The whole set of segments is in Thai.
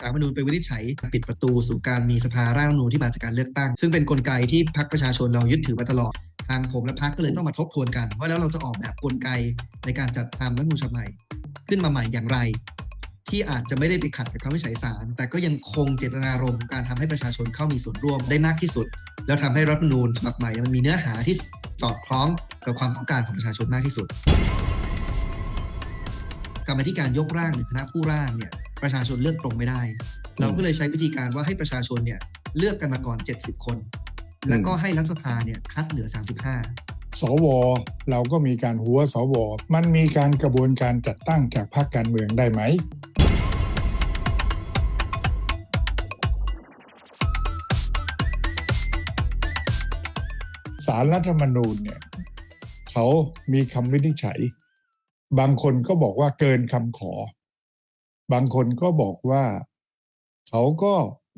สารมนูญไปวินิจฉัย ปิดประตูสู่การมีสภาร่างนูญที่มาจากการเลือกตั้ง ซึ่งเป็นกลไกที่พรรคประชาชนเรายึดถือมาตลอดทางผมและพรรคก็เลยต้องมาทบทวนกัน ว่าแล้วเราจะออกแบบกลไกในการจัดทำรัฐมนูญฉบับใหม่ ขึ้นมาใหม่อย่างไร ที่อาจจะไม่ได้ไปขัดกับคำวิจัยศาลแต่ก็ยังคงเจตนารมณ์การทำให้ประชาชนเข้ามีส่วนร่วมได้มากที่สุด แล้วทำให้รัฐมนูญฉบับใหม่มันมีเนื้อหาที่สอดคล้องกับความต้องการของประชาชนมากที่สุดกรรมาธิการยกร่างหรือคณะผู้ร่างเนี่ย ประชาชนเลือกตรงไม่ได้ เราก็เลยใช้วิธีการว่าให้ประชาชนเนี่ยเลือกกันมาก่อน 70 คน แล้วก็ให้รัฐสภาเนี่ยคัดเหลือ 35 สว เราก็มีการหัวสว มันมีการกระบวนการจัดตั้งจากพรรคการเมืองได้ไหมสารรัฐธรรมนูญเนี่ยเขามีคำวินิจฉัย บางคนก็บอกว่าเกินคำขอ บางคนก็บอกว่าเขาก็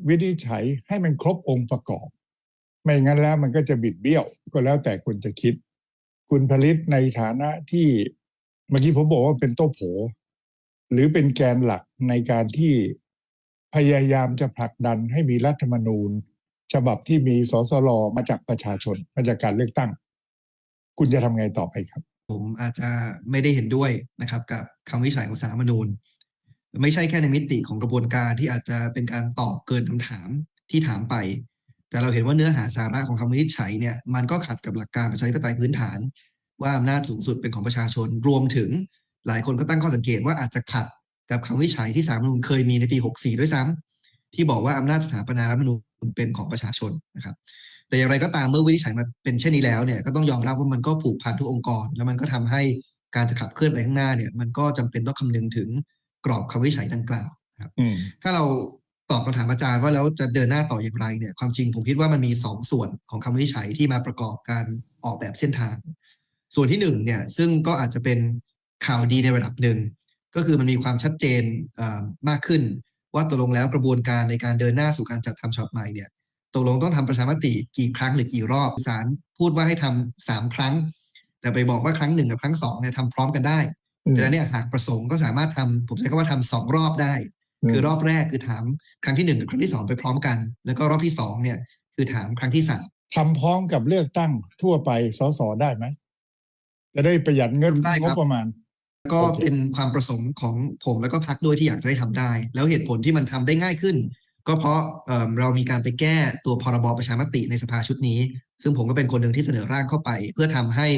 วินิจฉัยให้มันครบองค์ประกอบ ไม่งั้นแล้วมันก็จะบิดเบี้ยว ก็แล้วแต่คุณจะคิด คุณผลิตในฐานะที่เมื่อกี้ผมบอกว่าเป็นโต้โผ หรือเป็นแกนหลักในการที่พยายามจะผลักดันให้มีรัฐธรรมนูญ ฉบับที่มีสสรมาจากประชาชนมาจากการเลือกตั้ง คุณจะทำไงต่อไปครับ ผมอาจจะไม่ได้เห็นด้วยนะครับ กับคำวิจัยของสารรัฐธรรมนูญ ไม่ใช่แค่ในมิติของกระบวนการที่อาจจะเป็นการตอบเกินคำถามที่ถามไป แต่เราเห็นว่าเนื้อหาสาระของคำวินิจฉัยเนี่ยมันก็ขัดกับหลักการประชาธิปไตยพื้นฐาน ว่าอำนาจสูงสุดเป็นของประชาชนรวมถึงหลายคนก็ตั้งข้อสังเกตว่าอาจจะขัดกับคำวินิจฉัยที่สารรัฐมนูญเคยมีในปี 64 ด้วยซ้ำที่บอกว่าอำนาจสถาปนารัฐมนูญเป็นของประชาชนนะครับ แต่อย่างไรก็ตามเมื่อวินิจฉัยมาเป็นเช่นนี้แล้วเนี่ยก็ต้องยอมรับว่ามันก็ผูกพันทุกองค์กร แล้วมันก็ทำให้การจะขับเคลื่อนไปข้างหน้าเนี่ยมันก็จำเป็นต้องคำนึงถึง กรอบคำวินิจฉัยดังกล่าวนะครับอืมถ้าเราตอบคำถามอาจารย์ว่าแล้วจะเดินหน้าต่ออย่างไรเนี่ยความจริงผมคิดว่ามันมีสองส่วนของคำวินิจฉัยที่มาประกอบการออกแบบเส้นทาง ส่วนที่หนึ่งเนี่ยซึ่งก็อาจจะเป็นข่าวดีในระดับหนึ่งก็คือมันมีความชัดเจนเอ่อมากขึ้น ว่าตกลงแล้วกระบวนการในการเดินหน้าสู่การจัดทำฉบับใหม่เนี่ยตกลงต้องทำประชามติกี่ครั้งหรือกี่รอบศาลพูดว่าให้ทำสามครั้ง แต่ไปบอกว่าครั้งหนึ่งกับครั้งสองเนี่ยทำพร้อมกันได้ อืมแต่เนี่ยหากประสงค์ก็สามารถทำผมใช้คำว่าทำสองรอบได้ คือรอบแรกคือถามครั้งที่หนึ่งกับครั้งที่สองไปพร้อมกัน แล้วก็รอบที่สองเนี่ยคือถามครั้งที่สามทำพร้อมกับเลือกตั้งทั่วไปสสได้ไหมจะได้ประหยัดเงินงบประมาณ ก็โอเคเป็นความประสงค์ของผมแล้วก็พักด้วยที่อยากจะให้ทำได้ แล้วเหตุผลที่มันทำได้ง่ายขึ้น ก็เพราะเอิ่มเรามีการไปแก้ตัวพรบประชามติในสภาชุดนี้ ซึ่งผมก็เป็นคนหนึ่งที่เสนอร่างเข้าไป เพื่อทำให้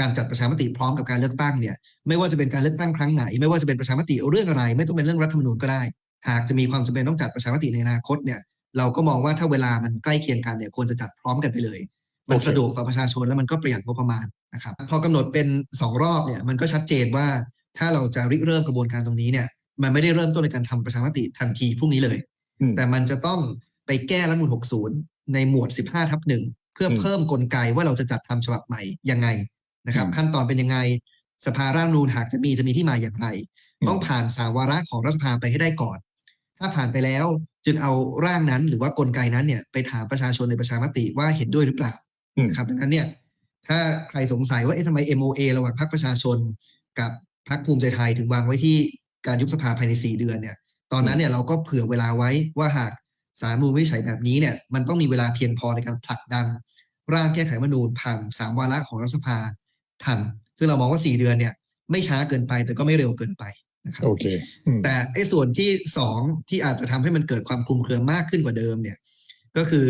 การจัดประชามติพร้อมกับการเลือกตั้งเนี่ยไม่ว่าจะเป็นการเลือกตั้งครั้งไหน ไม่ว่าจะเป็นประชามติเรื่องอะไร ไม่ต้องเป็นเรื่องรัฐธรรมนูญก็ได้ หากจะมีความจำเป็นต้องจัดประชามติในอนาคตเนี่ยเราก็มองว่าถ้าเวลามันใกล้เคียงกันเนี่ยควรจะจัดพร้อมกันไปเลย มันโอเคสะดวกต่อประชาชนแล้วมันก็ประหยัดงบประมาณนะครับพอกำหนดเป็นสองรอบเนี่ยมันก็ชัดเจนว่าถ้าเราจะริเริ่มกระบวนการตรงนี้เนี่ยมันไม่ได้เริ่มต้นในการทำประชามติทันทีพรุ่งนี้เลยอืมแต่มันจะต้องไปแก้รัฐธรรมนูญ60 ในหมวด 15ทับหนึ่งเพื่ออมเพิ่มกลไกว่าเราจะจัดทำฉบับใหม่ยังไง นะครับอืมขั้นตอนเป็นยังไงสภาร่างรัฐธรรมนูญหากจะมีจะมีที่มาอย่างไรอืมต้องผ่านสามวาระของรัฐสภาไปให้ได้ก่อน ถ้าผ่านไปแล้วจึงเอาร่างนั้นหรือว่ากลไกนั้นเนี่ยไปถามประชาชนในประชามติว่าเห็นด้วยหรือเปล่าอืมนะครับดังนั้นเนี่ยถ้าใครสงสัยว่าเอ๊ะทำไม MOA ระหว่างพรรคประชาชน กับพรรคภูมิใจไทยถึงวางไว้ที่การยุบสภาภายใน4เดือนเนี่ย ตอนนั้นเนี่ยเราก็เผื่อเวลาไว้ว่าหากสารรัฐธรรมนูญวินิจฉัยแบบนี้เนี่ยมันต้องมีเวลาเพียงพอในการผลักดันร่างแก้ไขรัฐธรรมนูญผ่านสามวาระของรัฐสภา ทัน ซึ่งเรามองว่า 4 เดือนเนี่ยไม่ช้าเกินไปแต่ก็ไม่เร็วเกินไปนะครับโอเคอืมแต่ไอ้ส่วนที่สองที่อาจจะทำให้มันเกิดความคลุมเครือมากขึ้นกว่าเดิมเนี่ยก็คือ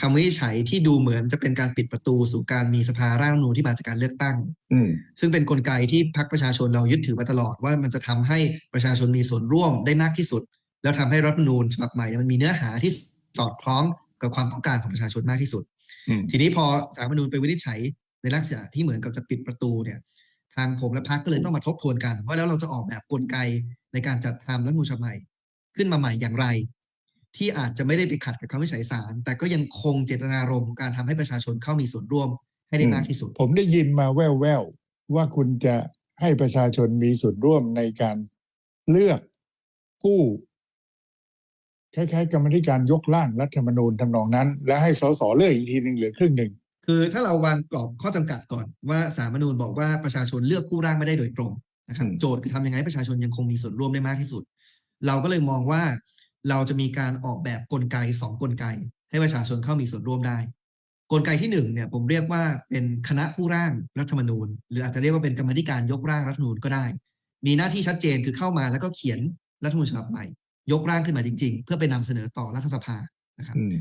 คำวินิจฉัยที่ดูเหมือนจะเป็นการปิดประตูสู่การมีสภาร่างรัฐธรรมนูญที่มาจากการเลือกตั้งอืมซึ่งเป็นนกลไกที่พรรคประชาชนเรายึดถือมาตลอดว่ามันจะทำให้ประชาชนมีส่วนร่วมได้มากที่สุด แล้วทำให้รัฐธรรมนูญฉบับใหม่เนี่ยมันมีเนื้อหาที่สอดคล้องกับความต้องการของประชาชนมากที่สุดอืมทีนี้พอสารรัฐธรรมนูญไปวินิจฉัย ในลักษณะที่เหมือนกับจะปิดประตูเนี่ย ทางผมและพรรคก็เลยต้องมาทบทวนกันว่าแล้วเราจะออกแบบกลไกในการจัดทำรัฐมนูญฉบับใหม่ ขึ้นมาใหม่อย่างไร ที่อาจจะไม่ได้ไปขัดกับคำวิจัยศาลแต่ก็ยังคงเจตนารมณ์การทำให้ประชาชนเข้ามีส่วนร่วมให้ได้มากที่สุด ผมได้ยินมาแว่วๆว่าคุณจะให้ประชาชนมีส่วนร่วมในการเลือกผู้คล้ายๆกรรมธิการยกร่างรัฐธรรมนูญทำนองนั้น และให้สสเลือกอีกทีหนึ่งเหลือครึ่งหนึ่ง คือถ้าเราวางกรอบข้อจำกัดก่อนว่าสารรัฐธรรมนูญบอกว่าประชาชนเลือกผู้ร่างไม่ได้โดยตรงนะครับอืมโจทย์คือทำยังไงให้ประชาชนยังคงมีส่วนร่วมได้มากที่สุด เราก็เลยมองว่าเราจะมีการออกแบบกลไกสองกลไก ให้ประชาชนเข้ามีส่วนร่วมได้ กลไกที่หนึ่งเนี่ยผมเรียกว่าเป็นคณะผู้ร่างรัฐธรรมนูญ หรืออาจจะเรียกว่าเป็นกรรมาธิการยกร่างรัฐธรรมนูญก็ได้ มีหน้าที่ชัดเจนคือเข้ามาแล้วก็เขียนรัฐธรรมนูญฉบับใหม่ ยกร่างขึ้นมาจริง ๆ เพื่อไปนำเสนอต่อรัฐสภานะครับอืม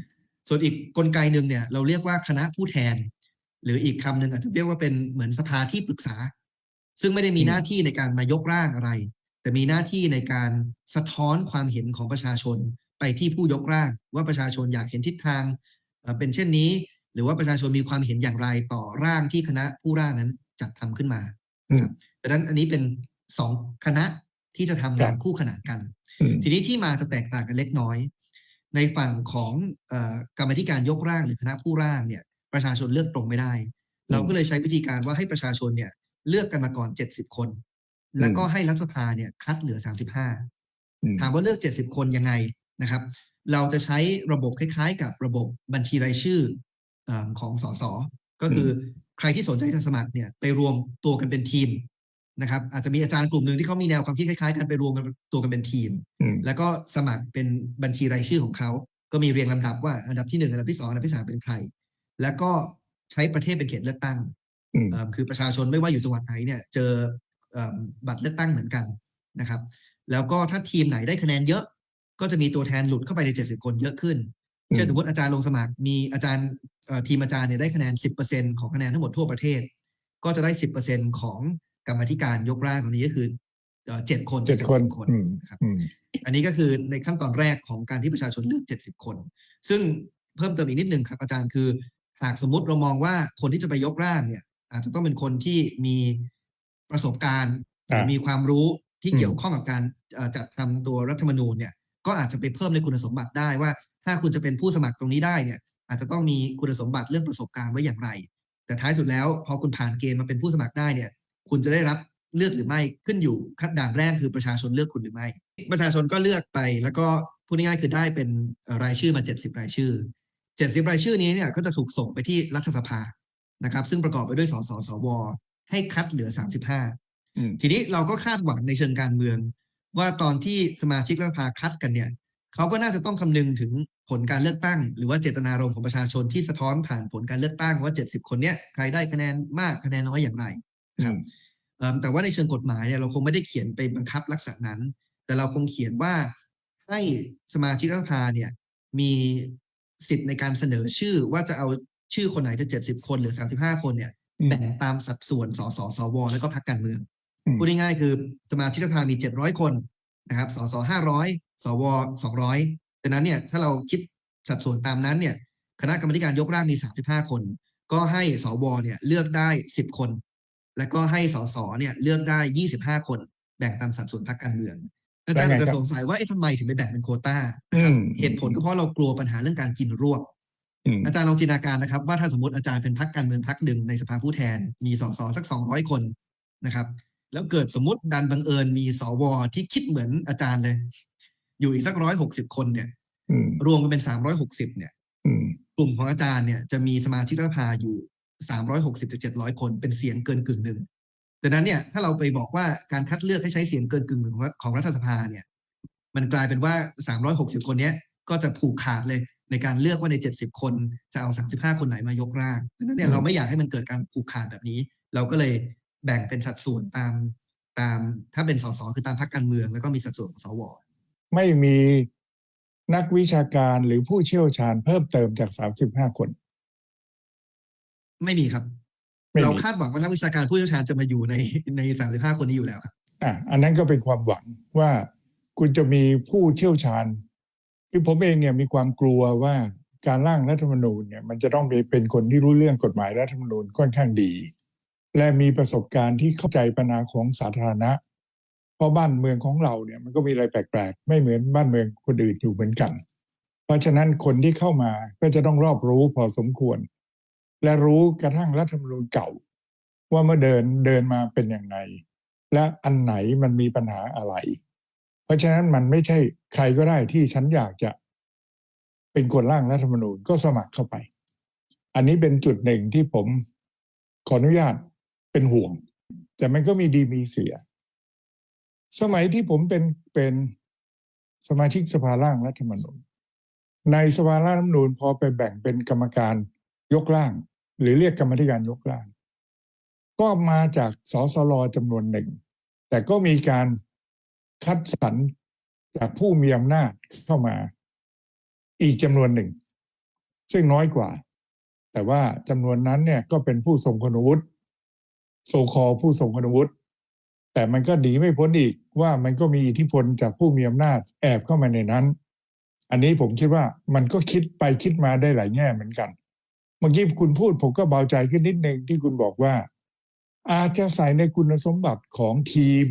ส่วนอีกกลไกหนึ่งเนี่ยเราเรียกว่าคณะผู้แทน หรืออีกคำหนึ่งอาจจะเรียกว่าเป็นเหมือนสภาที่ปรึกษา ซึ่งไม่ได้มีอืมหน้าที่ในการมายกร่างอะไร แต่มีหน้าที่ในการสะท้อนความเห็นของประชาชนไปที่ผู้ยกร่าง ว่าประชาชนอยากเห็นทิศทางเอ่อเป็นเช่นนี้ หรือว่าประชาชนมีความเห็นอย่างไรต่อร่างที่คณะผู้ร่างนั้นจัดทำขึ้นมาอืมดังนั้นอันนี้เป็นสองคณะที่จะทำงานครับคู่ขนานกันอืมทีนี้ที่มาจะแตกต่างกันเล็กน้อย ในฝั่งของเออกรรมาธิการยกร่างหรือคณะผู้ร่างเนี่ยประชาชนเลือกตรงไม่ได้ เราก็เลยใช้วิธีการว่าให้ประชาชนเนี่ยเลือกกันมาก่อน 70 คน แล้วก็ให้รัฐสภาเนี่ยคัดเหลือ 35อืมถามว่าเลือก 70 คนยังไงนะครับ เราจะใช้ระบบคล้ายๆ กับระบบบัญชีรายชื่อเออของสสก็คืออใครที่สนใจจะสมัครเนี่ยไปรวมตัวกันเป็นทีม นะครับอาจจะมีอาจารย์กลุ่มหนึ่งที่เขามีแนวความคิดคล้ายๆกันไปรวมกันตัวกันเป็นทีมอืมแล้วก็สมัครเป็นบัญชีรายชื่อของเขาก็มีเรียงลำดับว่าอันดับที่หนึ่งอันดับที่สองอันดับที่สามเป็นใคร แล้วก็ใช้ประเทศเป็นเขตเลือกตั้งอืมเอ่อคือประชาชนไม่ว่าอยู่จังหวัดไหนเนี่ย เจอเอิ่มบัตรเลือกตั้งเหมือนกันนะครับ แล้วก็ถ้าทีมไหนได้คะแนนเยอะ ก็จะมีตัวแทนหลุดเข้าไปใน70คนเยอะขึ้นเช่นสมมติอาจารย์ลงสมัคร มีอาจารย์เอ่อทีมอาจารย์เนี่ยได้คะแนน10%ของคะแนนทั้งหมดทั่วประเทศ ก็จะได้10%ของ กรรมาธิการยกร่างตรงนี้ก็คือเอ่อเจ็ดคนเจ็ดคนคนอืมนะครับอืมอันนี้ก็คือในขั้นตอนแรกของการที่ประชาชนเลือก70คน ซึ่งเพิ่มเติมอีกนิดนึงครับอาจารย์คือ หากสมมติเรามองว่าคนที่จะไปยกร่างเนี่ย อาจจะต้องเป็นคนที่มีประสบการณ์หรืออ่ามีมีความรู้ที่อืมเกี่ยวข้องกับการเอ่อจัดทำตัวรัฐธรรมนูญเนี่ย ก็อาจจะไปเพิ่มในคุณสมบัติได้ว่า ถ้าคุณจะเป็นผู้สมัครตรงนี้ได้เนี่ย อาจจะต้องมีคุณสมบัติเรื่องประสบการณ์ไว้อย่างไร แต่ท้ายสุดแล้วพอคุณผ่านเกณฑ์มาเป็นผู้สมัครได้เนี่ย คุณจะได้รับเลือกหรือไม่ขึ้นอยู่ขั้นด่านแรกคือประชาชนเลือกคุณหรือไม่ ประชาชนก็เลือกไป แล้วก็พูดง่ายๆคือได้เป็นเอ่อรายชื่อมา 70 รายชื่อ 70 รายชื่อนี้เนี่ยก็จะถูกส่งไปที่รัฐสภานะครับ ซึ่งประกอบไปด้วยสสสว ให้คัดเหลือ 35อืมทีนี้เราก็คาดหวังในเชิงการเมือง ว่าตอนที่สมาชิกรัฐสภาคัดกันเนี่ยเขาก็น่าจะต้องคำนึงถึงผลการเลือกตั้ง หรือว่าเจตนารมณ์ของประชาชนที่สะท้อนผ่านผลการเลือกตั้งว่า 70 คนเนี้ยใครได้คะแนนมากคะแนนน้อยอย่างไร ครับเอิ่มแต่ว่าในเชิงกฎหมายเนี่ยเราคงไม่ได้เขียนไปบังคับลักษณะนั้น แต่เราคงเขียนว่าให้สมาชิกรัฐสภาเนี่ยมีสิทธิ์ในการเสนอชื่อว่าจะเอาชื่อคนไหนจะ70คนหรือ35คนเนี่ยอืมแบ่งตามสัดส่วนสสสวแล้วก็พรรคการเมืองอืมพูดง่ายๆคือสมาชิกรัฐสภามี700คนนะครับสส500สว200ดังนั้นเนี่ยถ้าเราคิดสัดส่วนตามนั้นเนี่ย คณะกรรมาธิการยกร่างมี35คน ก็ให้สวเนี่ยเลือกได้10คน แล้วก็ให้สสเนี่ยเลือกได้25คนแบ่งตามสัดส่วนพรรคการเมืองอาจารย์แล้วไงจะครับสงสัยว่าเอ๊ะทำไมถึงไปแบ่งเป็นโควต้านะครับอืมเหตุผลก็เพราะเรากลัวปัญหาเรื่องการกินรวบอืมอาจารย์ลองจินตนาการนะครับ ว่าถ้าสมมติอาจารย์เป็นพรรคการเมืองพรรคหนึ่งในสภาผู้แทน มีสสสักสองร้อยคนนะครับ แล้วเกิดสมมติดันบังเอิญมีสวที่คิดเหมือนอาจารย์เลย อยู่อีกสักร้อยหกสิบคนเนี่ยอืมรวมกันเป็นสามร้อยหกสิบเนี่ยอืมกลุ่มของอาจารย์เนี่ยจะมีสมาชิกรัฐสภาอยู่ สามร้อยหกสิบถึงเจ็ดร้อยคนเป็นเสียงเกินกึ่งหนึ่งดังนั้นเนี่ยถ้าเราไปบอกว่าการคัดเลือกให้ใช้เสียงเกินกึ่งหนึ่งของของรัฐสภาเนี่ยมันกลายเป็นว่าสามร้อยหกสิบคนเนี้ยก็จะผูกขาดเลยในการเลือกว่าในเจ็ดสิบคนจะเอาสามสิบห้าคนไหนมายกร่างดังนั้นเนี่ยอืมเราไม่อยากให้มันเกิดการผูกขาดแบบนี้ เราก็เลยแบ่งเป็นสัดส่วนตามตามถ้าเป็นสสคือตามพรรคการเมือง แล้วก็มีสัดส่วนของสวไม่มีนักวิชาการหรือผู้เชี่ยวชาญเพิ่มเติมจากสามสิบห้าคน ไม่มีครับไม่เรามีคาดหวังว่านักวิชาการผู้เชี่ยวชาญจะมาอยู่ในในสามสิบห้าคนนี้อยู่แล้วครับอะอันนั้นก็เป็นความหวังว่าคุณจะมีผู้เชี่ยวชาญ คือผมเองเนี่ยมีความกลัวว่าการร่างรัฐธรรมนูญเนี่ยมันจะต้องเป็นคนที่รู้เรื่องกฎหมายรัฐธรรมนูญค่อนข้างดี และมีประสบการณ์ที่เข้าใจปัญหาของสาธารณะ เพราะบ้านเมืองของเราเนี่ยมันก็มีอะไรแปลกๆ ไม่เหมือนบ้านเมืองคนอื่นอยู่เหมือนกัน เพราะฉะนั้นคนที่เข้ามาก็จะต้องรอบรู้พอสมควร และรู้กระทั่งรัฐธรรมนูญเก่า ว่าเมื่อเดินเดินมาเป็นอย่างไรและอันไหนมันมีปัญหาอะไร เพราะฉะนั้นมันไม่ใช่ใครก็ได้ที่ฉันอยากจะเป็นคนร่างรัฐธรรมนูญก็สมัครเข้าไป อันนี้เป็นจุดหนึ่งที่ผมขออนุญาตเป็นห่วง แต่มันก็มีดีมีเสีย สมัยที่ผมเป็นเป็นสมาชิกสภาร่างรัฐธรรมนูญในสภาร่างรัฐธรรมนูญพอไปแบ่งเป็นกรรมการยกร่าง หรือเรียกกรรมธิการยกร่าง ก็มาจากสสรจำนวนหนึ่ง แต่ก็มีการคัดสรรจากผู้มีอำนาจเข้ามา อีกจำนวนหนึ่ง ซึ่งน้อยกว่า แต่ว่าจำนวนนั้นเนี่ยก็เป็นผู้ทรงคุณวุฒิโซคอผู้ทรงคุณวุฒิแต่มันก็หนีไม่พ้นอีกว่ามันก็มีอิทธิพลจากผู้มีอำนาจแอบเข้ามาในนั้น อันนี้ผมคิดว่ามันก็คิดไปคิดมาได้หลายแง่เหมือนกัน เมื่อกี้คุณพูดผมก็เบาใจขึ้นนิดหนึ่งที่คุณบอกว่า อาจจะใส่ในคุณสมบัติของทีม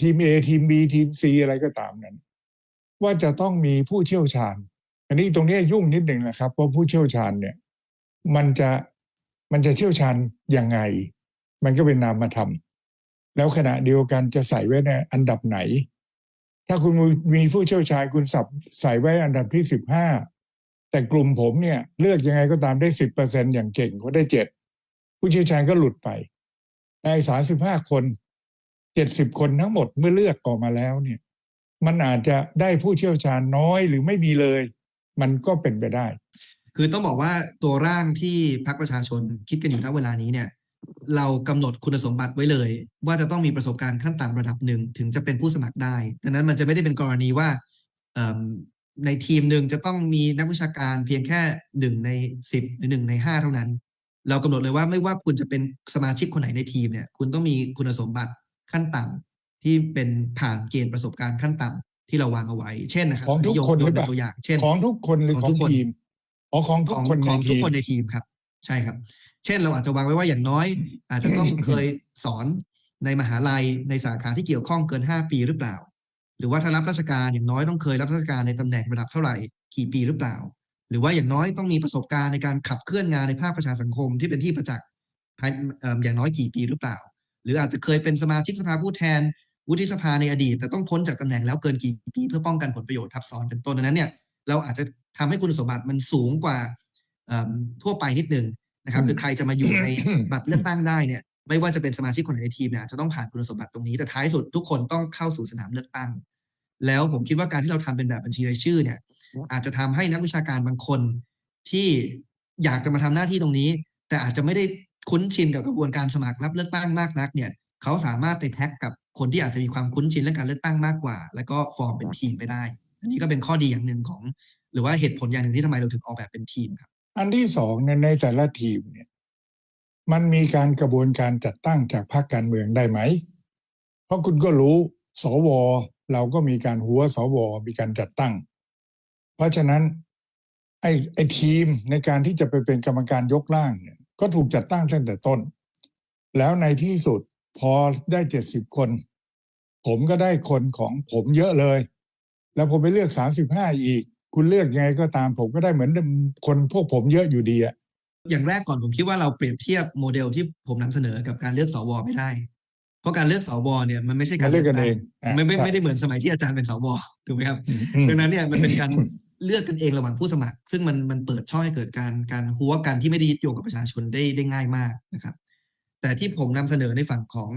ทีม A ทีม B ทีม C อะไรก็ตามนั้น ว่าจะต้องมีผู้เชี่ยวชาญ อันนี้ตรงนี้ยุ่งนิดหนึ่งนะครับเพราะผู้เชี่ยวชาญเนี่ย มันจะมันจะเชี่ยวชาญยังไง มันก็เป็นนามธรรม แล้วขณะเดียวกันจะใส่ไว้ในอันดับไหน ถ้าคุณมีผู้เชี่ยวชาญคุณสับใส่ไว้อันดับที่สิบห้า แต่กลุ่มผมเนี่ย เลือกยังไงก็ตามได้สิบเปอร์เซ็นอย่างเก่งเขาได้เจ็ดผู้เชี่ยวชาญก็หลุดไปในสามสิบห้าคนเจ็ดสิบคนทั้งหมดเมื่อเลือกออกมาแล้วเนี่ย มันอาจจะได้ผู้เชี่ยวชาญน้อยหรือไม่มีเลย มันก็เป็นไปได้ คือต้องบอกว่าตัวร่างที่พรรคประชาชนคิดกันอยู่ณเวลานี้เนี่ย เรากำหนดคุณสมบัติไว้เลย ว่าจะต้องมีประสบการณ์ขั้นต่ำระดับหนึ่งถึงจะเป็นผู้สมัครได้ดังนั้นมันจะไม่ได้เป็นกรณีว่า ในทีมหนึ่งจะต้องมีนักวิชาการเพียงแค่หนึ่งในสิบหรือหนึ่งในห้าเท่านั้น เรากำหนดเลยว่าไม่ว่าคุณจะเป็นสมาชิกคนไหนในทีมเนี่ย คุณต้องมีคุณสมบัติขั้นต่ำที่เป็นผ่านเกณฑ์ประสบการณ์ขั้นต่ำที่เราวางเอาไว้ เช่นนะครับของทุกยคนยหรืกอเป็เปล่านตัวอย่าง เช่น ของทุกคนหรือของขอทุงกคนทีมอ๋อของทุขกองคนในของทุทีกมคนในทีมครับ ใช่ครับ เช่นเราอาจจะวางไว้ว่าอย่างน้อย อาจจะต้องเคยสอนในมหาลัยในสาขาที่เกี่ยวข้องเกิน5ปีหรือเปล่า หรือว่าถ้ารับราชการอย่างน้อยต้องเคยรับราชการในตำแหน่งระดับเท่าไหร่กี่ปีหรือเปล่า หรือว่าอย่างน้อยต้องมีประสบการณ์ในการขับเคลื่อนงานในภาคประชาสังคมที่เป็นที่ประจักษ์ภายอย่างน้อยกี่ปีหรือเปล่า หรืออาจจะเคยเป็นสมาชิกสภาผู้แทนวุฒิสภาในอดีต แต่ต้องพ้นจากตำแหน่งแล้วเกินกี่ปีเพื่อป้องกันผลประโยชน์ทับซ้อนเป็นต้นดังนั้นเนี่ยเราอาจจะทำให้คุณสมบัติมันสูงกว่าทั่วไปนิดนึงนะครับคือใครจะมาอยู่ในบัตรเลือกตั้งได้เนี่ย ไม่ว่าจะเป็นสมาชิกคนไหนในทีมเนี่ยจะต้องผ่านคุณสมบัติตรงนี้แต่ท้ายสุดทุกคนต้องเข้าสู่สนามเลือกตั้ง แล้วผมคิดว่าการที่เราทำเป็นแบบบัญชีรายชื่อเนี่ย อาจจะทำให้นักวิชาการบางคนที่อยากจะมาทำหน้าที่ตรงนี้ แต่อาจจะไม่ได้คุ้นชินกับกระบวนการสมัครรับเลือกตั้งมากนัก เนี่ยเขาสามารถไปแพ็กกับคนที่อาจจะมีความคุ้นชินเรื่องการเลือกตั้งมากกว่า แล้วก็ฟอร์มเป็นทีมไปได้ อันนี้ก็เป็นข้อดีอย่างหนึ่งของ หรือว่าเหตุผลอย่างหนึ่งที่ทำไมเราถึงออกแบบเป็นทีมครับอันที่สองในแต่ละทีมเนี่ย มันมีการกระบวนการจัดตั้งจากพรรคการเมืองได้ไหม เพราะคุณก็รู้สวเราก็มีการหัวสวมีการจัดตั้ง เพราะฉะนั้นไอ้ไอ้ทีมในการที่จะไปเป็นกรรมการยกร่างเนี่ยก็ถูกจัดตั้งตั้งแต่ต้น แล้วในที่สุดพอได้เจ็ดสิบคน ผมก็ได้คนของผมเยอะเลย แล้วผมไปเลือกสามสิบห้าอีก คุณเลือกยังไงก็ตามผมก็ได้เหมือนคนพวกผมเยอะอยู่ดีอะ อย่างแรกก่อนผมคิดว่าเราเปรียบเทียบโมเดลที่ผมนำเสนอกับการเลือกสวไม่ได้ เพราะการเลือกสวเนี่ยมันไม่ใช่มัการนเลือกกันตั้เองอะไม่ไม่ใช่ไม่ได้เหมือนสมัยที่อาจารย์เป็นสวถูกไหมครับอืมดังนั้นเนี่ยมันเป็นการเลือกกันเองระหว่างผู้สมัคร ซึ่งมันมันเปิดช่องให้เกิดการการหัวกันที่ไม่ได้ยึดโยงกับประชาชนได้ได้ง่ายมากนะครับ แต่ที่ผมนำเสนอในฝั่งของ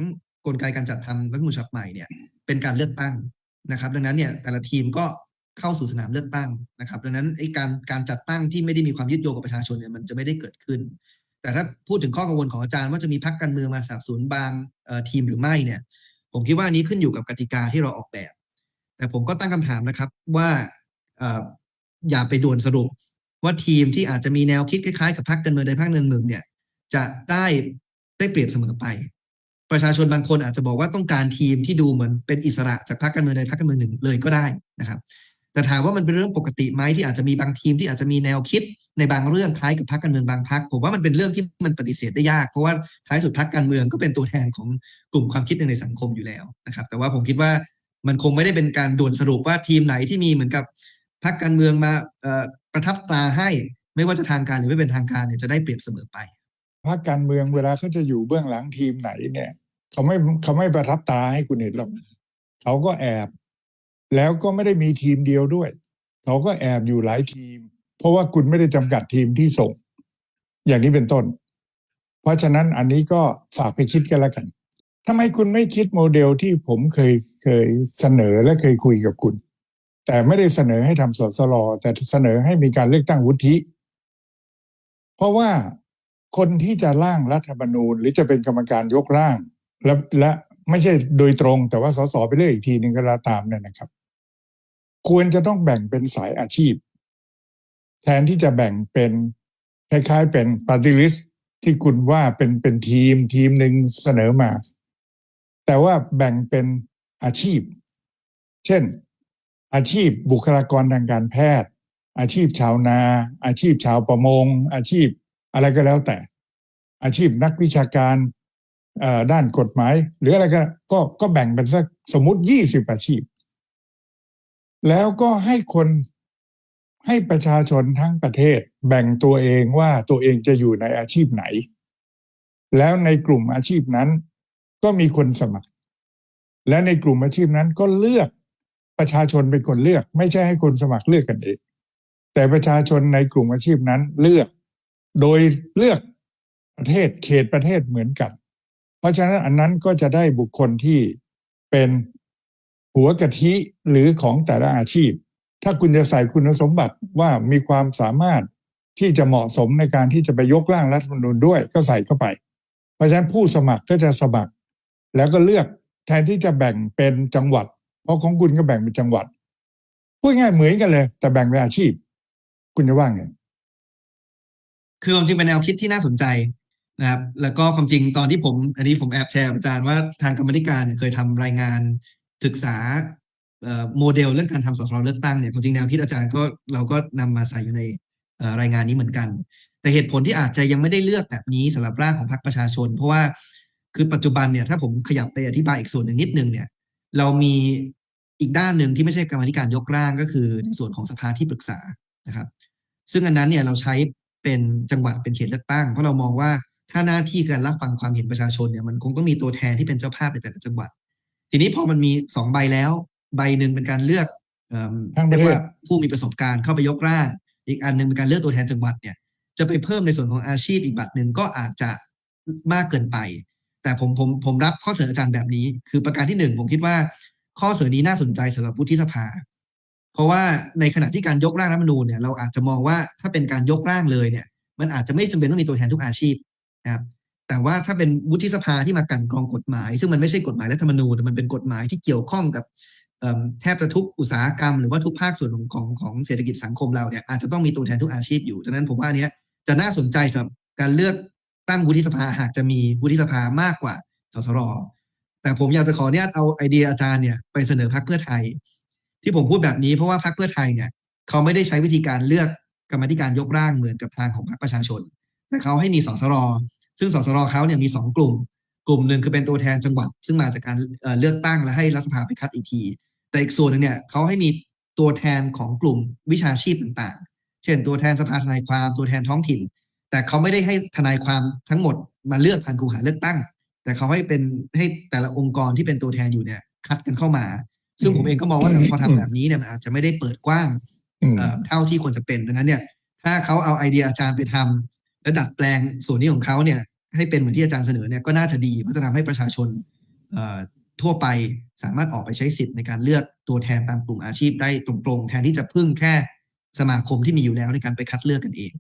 กลไกการจัดทำรัฐธรรมนูญฉบับใหม่เนี่ยเป็นการเลือกตั้งนะครับ ดังนั้นเนี่ยแต่ละทีมก็ เข้าสู่สนามเลือกตั้งนะครับ ดังนั้นไอ้การการจัดตั้งที่ไม่ได้มีความยึดโยงกับประชาชนเนี่ยมันจะไม่ได้เกิดขึ้น แต่ถ้าพูดถึงข้อกังวลของอาจารย์ว่าจะมีพรรคการเมืองมาสนับสนุนบางทีมหรือไม่เนี่ย ผมคิดว่านี้ขึ้นอยู่กับกติกาที่เราออกแบบ แต่ผมก็ตั้งคำถามนะครับว่าอย่าไปด่วนสรุปว่าทีมที่อาจจะมีแนวคิดคล้ายๆกับพรรคการเมืองใดพรรคการเมืองหนึ่งเนี่ยจะได้ได้เปรียบเสมอไป ประชาชนบางคนอาจจะบอกว่าต้องการทีมที่ดูเหมือนเป็นอิสระจากพรรคการเมืองใดพรรคการเมืองหนึ่งเลยก็ได้นะครับ แต่ถามว่ามันเป็นเรื่องปกติไหมที่อาจจะมีบางทีมที่อาจจะมีแนวคิดในบางเรื่องคล้ายกับพรรคการเมืองบางพรรคผมว่ามันเป็นเรื่องที่มันปฏิเสธได้ยาก เพราะว่าท้ายสุดพรรคการเมืองก็เป็นตัวแทนของกลุ่มความคิดหนึ่งในสังคมอยู่แล้วนะครับ แต่ว่าผมคิดว่ามันคงไม่ได้เป็นการด่วนสรุปว่าทีมไหนที่มีเหมือนกับพรรคการเมืองมาประทับตราให้ไม่ว่าจะทางการหรือไม่เป็นทางการเนี่ยจะได้เปรียบเสมอไปพรรคการเมืองเวลาเขาจะอยู่เบื้องหลังทีมไหนเนี่ย เขาไม่เขาไม่ประทับตาให้คุณเห็นหรอกเขาก็แอบ แล้วก็ไม่ได้มีทีมเดียวด้วย เขาก็แอบอยู่หลายทีม เพราะว่าคุณไม่ได้จำกัดทีมที่ส่ง อย่างนี้เป็นต้น เพราะฉะนั้นอันนี้ก็ฝากไปคิดกันแล้วกันทำไมคุณไม่คิดโมเดลที่ผมเคยเคยเสนอและเคยคุยกับคุณ แต่ไม่ได้เสนอให้ทำสสรแต่เสนอให้มีการเลือกตั้งวุฒิเพราะว่าคนที่จะร่างรัฐธรรมนูญ หรือจะเป็นกรรมการยกร่าง และและไม่ใช่โดยตรงแต่ว่าสสไปเลือกอีกทีหนึ่งก็แล้วตามเนี่ยนะครับ ควรจะต้องแบ่งเป็นสายอาชีพ แทนที่จะแบ่งเป็นคล้ายๆ เป็นปฏิริษที่คุณว่าเป็นเป็นทีมทีมหนึ่งเสนอมา แต่ว่าแบ่งเป็นอาชีพ เช่น อาชีพบุคลากรทางการแพทย์ อาชีพชาวนา อาชีพชาวประมง อาชีพอะไรก็แล้วแต่ อาชีพนักวิชาการด้านกฎหมาย หรืออะไรก็ก็ก็แบ่งเป็นสักสมมติยี่สิบอาชีพ แล้วก็ให้คนให้ประชาชนทั้งประเทศ แบ่งตัวเองว่าตัวเองจะอยู่ในอาชีพไหน แล้วในกลุ่มอาชีพนั้น ก็มีคนสมัคร และในกลุ่มอาชีพนั้นก็เลือกประชาชนเป็นคนเลือก ไม่ใช่ให้คนสมัครเลือกกันเองแต่ประชาชนในกลุ่มอาชีพนั้นเลือก โดยเลือกประเทศเขตประเทศเหมือนกัน เพราะฉะนั้นอันนั้นก็จะได้บุคคลที่เป็น หัวกะทิหรือของแต่ละอาชีพ ถ้าคุณจะใส่คุณสมบัติว่ามีความสามารถที่จะเหมาะสมในการที่จะไปยกร่างรัฐธรรมนูญด้วยก็ใส่เข้าไป เพราะฉะนั้นผู้สมัครก็จะสมัคร แล้วก็เลือกแทนที่จะแบ่งเป็นจังหวัด เพราะของคุณก็แบ่งเป็นจังหวัดพูดง่ายเหมือนกันเลย แต่แบ่งเป็นอาชีพ คุณจะว่าไงคือความจริงเป็นแนวคิดที่น่าสนใจนะครับ แล้วก็ความจริงตอนที่ผม อันนี้ผมแอบแชร์อาจารย์ว่าทางกรรมธิการเนี่ยเคยทำรายงาน ศึกษาโมเดลเรื่องการทำสสรเลือกตั้งเนี่ยความจริงแนวคิดอาจารย์ก็เราก็นำมาใส่อยู่ในรายงานนี้เหมือนกัน แต่เหตุผลที่อาจจะยังไม่ได้เลือกแบบนี้สำหรับร่างของพรรคประชาชน เพราะว่าคือปัจจุบันเนี่ยถ้าผมขยับไปอธิบายอีกส่วนหนึ่งนิดนึงเนี่ย เรามีอีกด้านหนึ่งที่ไม่ใช่กรรมธิการยกร่างก็คือในส่วนของสภาที่ปรึกษานะครับ ซึ่งอันนั้นเนี่ยเราใช้เป็นจังหวัดเป็นเขตเลือกตั้งเพราะเรามองว่าถ้าหน้าที่การรับฟังความเห็นประชาชนเนี่ยมันคงต้องมีตัวแทนที่เป็นเจ้าภาพในแต่ละจังหวัด ทีนี้พอมันมีสองใบแล้ว ใบหนึ่งเป็นการเลือกเอิ่มทั้งประเรียเทศกว่าผู้มีประสบการณ์เข้าไปยกร่างอีกอันหนึ่งเป็นการเลือกตัวแทนจังหวัดเนี่ย จะไปเพิ่มในส่วนของอาชีพอีกบัตรหนึ่งก็อาจจะมากเกินไป แต่ผมผมผมรับข้อเสนออาจารย์แบบนี้ คือประการที่หนึ่งผมคิดว่าข้อเสนอนี้น่าสนใจสำหรับวุฒิสภา เพราะว่าในขณะที่การยกร่างรัฐธรรมนูญเนี่ยเราอาจจะมองว่าถ้าเป็นการยกร่างเลยเนี่ย มันอาจจะไม่จำเป็นต้องมีตัวแทนทุกอาชีพนะครับ แต่ว่าถ้าเป็นวุฒิสภาที่มากันกรองกฎหมาย ซึ่งมันไม่ใช่กฎหมายรัฐธรรมนูญมันเป็นกฎหมายที่เกี่ยวข้องกับแทบจะทุกอุตสาหกรรมหรือว่าทุกภาคส่วนของของของเศรษฐกิจสังคมเราเนี่ยอาจจะต้องมีตัวแทนทุกอาชีพอยู่ดังนั้นผมว่าอันเนี้ยจะน่าสนใจสำหรับการเลือกตั้งวุฒิสภาหากจะมีวุฒิสภามากกว่าสสรแต่ผมอยากจะขออนุญาตเอาไอเดียอาจารย์เนี่ยไปเสนอพรรคเพื่อไทย ที่ผมพูดแบบนี้เพราะว่าพรรคเพื่อไทยเนี่ยเขาไม่ได้ใช้วิธีการเลือกกรรมธิการยกร่างเหมือนกับทางของพรรคประชาชน แต่เขาให้มีสสร ซึ่งสสรเขาเนี่ยมีสองกลุ่ม กลุ่มหนึ่งคือเป็นตัวแทนจังหวัด ซึ่งมาจากการเอ่อเลือกตั้งและให้รัฐสภาไปคัดอีกที แต่อีกส่วนหนึงเนี่ยเขาให้มีตัวแทนของกลุ่มวิชาชีพต่างๆ เช่น ตัวแทนสภาทนายความตัวแทนท้องถิ่น แต่เขาไม่ได้ให้ทนายความทั้งหมดมาเลือกผ่านคูหาเลือกตั้ง แต่เขาให้เป็นให้แต่ละองค์กรที่เป็นตัวแทนอยู่เนี่ยคัดกันเข้ามา ซึ่งผมเองก็มองว่าอืมพอทำแบบนี้เนี่ยมันอาจจะไม่ได้เปิดกว้างอืมเอ่อเท่าที่ควรจะเป็นดังนั้นเนี่ยถ้าเขาเอาไอเดียอาจารย์ไปทำ และดัดแปลงส่วนนี้ของเขาเนี่ยให้เป็นเหมือนที่อาจารย์เสนอเนี่ยก็น่าจะดีเพราะจะทำให้ประชาชนทั่วไปสามารถออกไปใช้สิทธิ์ในการเลือกตัวแทนตามกลุ่มอาชีพได้ตรงๆ แทนที่จะพึ่งแค่สมาคมที่มีอยู่แล้วในการไปคัดเลือกกันเอง